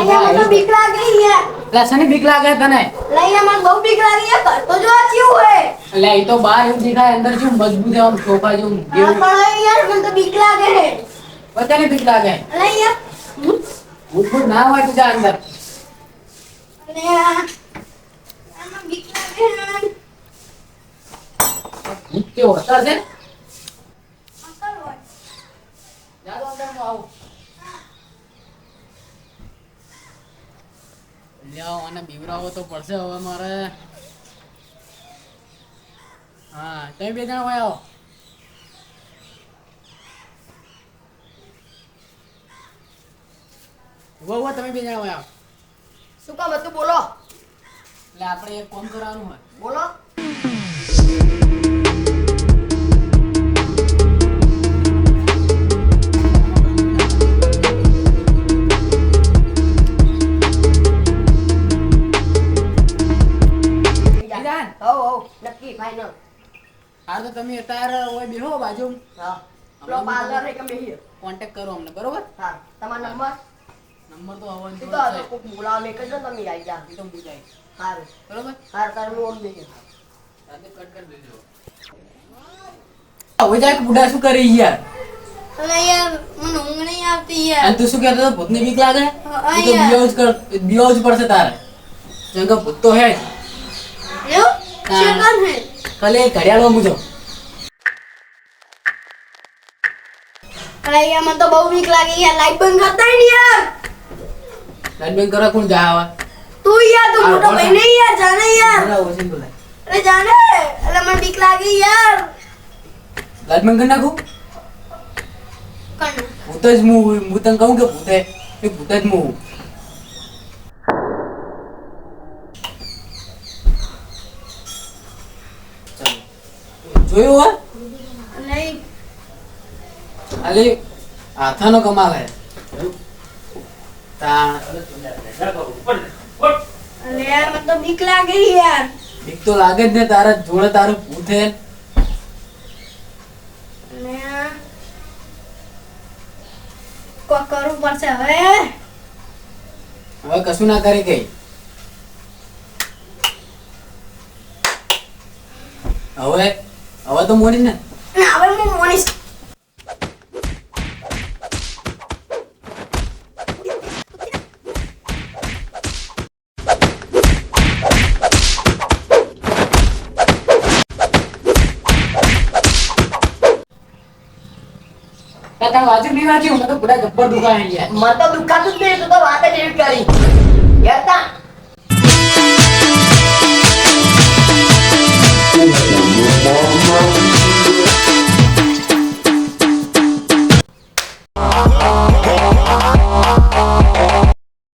જો અહીંયા મને તો બીક લાગે યાર એટલે શેની બીક લાગે તને એટલે અહીંયા મને બહુ બીક લાગે યાર ઘર તો જો આ કેવું હે એટલે એ તો બહાર એવું દેખાય અંદર જેવું મજબૂત છે, આમ સોફા જેવું હા, જેવું પણ યાર મને તો બીક લાગે હે બધાને બીક લાગે એટલે યાર હમ? ભૂત ના હોય તો જા અંદર અને આ આમાં બીક લાગે હે ભૂત કેવો અસર છે અસર હોય. જા તો અંદર હું આવું લ્યાઓ અને બીવરાવો તો પડશે હવે મારે. હા તમે બે જણા હોય આવો. ઊભો ઊભો તમે બે જણા હોય આવો. શું કામ હતું? બોલો. એટલે આપણે એક કોમ કરવાનું હોય. બોલો. હાર તો તમે અત્યારે હોય બેહો બાજુ. હા. પેલો પાર્લર કે બેહીએ કોન્ટેક્ટ કરો અમને બરોબર? હા. તમારો નંબર? નંબર તો હવે એ તો આ તો કોક બોલાવે મેં કીધું તમે આવી જા તો પૂછાય સારું બરોબર? સારું તારે હું ઓમ દઈએ રાતે કટ કરી દેજો. હવે જાય બુડા શું કરી યાર? અરે યાર મને ઊંઘ નહીં આવતી યાર. અને તું શું કહેતો હતો? ભૂતની બીક લાગે? હા, તું તો. કર પડશે તારે. કે ભૂત તો હે જ. એવું? શેતાન હે? એ ઘડિયાળમાં મૂજો અરે યાર મને તો બહુ બીક લાગે યાર લાઈટ બંધ કરતા નહીં યાર. લાઈટ બંધ કરવા કોણ જાય આવા? તું યાર તું મોટો ભાઈ નહીં યાર જાને યાર. અરે જાને અરે મને બીક લાગી યાર. લાઈટ બંધ કરી નાખું? કણ ભૂત જ હું હું તને કહું કે ભૂતે એ ભૂત જ હું જોયું હોય? નહીં. ખાલી હાથાનો કમાલ હે તાણ અલે યાર મને તો બીક લાગે યાર. બીક તો લાગે જ ને તારા જોડે તારું ભૂત હે. કરવું પડશે હવે. હવે કશું ના કરી ગઈ હવે હવે તો મોડી ને. અને હવે હું મોનીશ તારા વાંચ્યું નહીં વાંચ્યું? મને તો બધા જબ્બર દુખાય યાર મને તો દુખાતું જ નહીં તો વાત જ એવી કરી. યાર તા.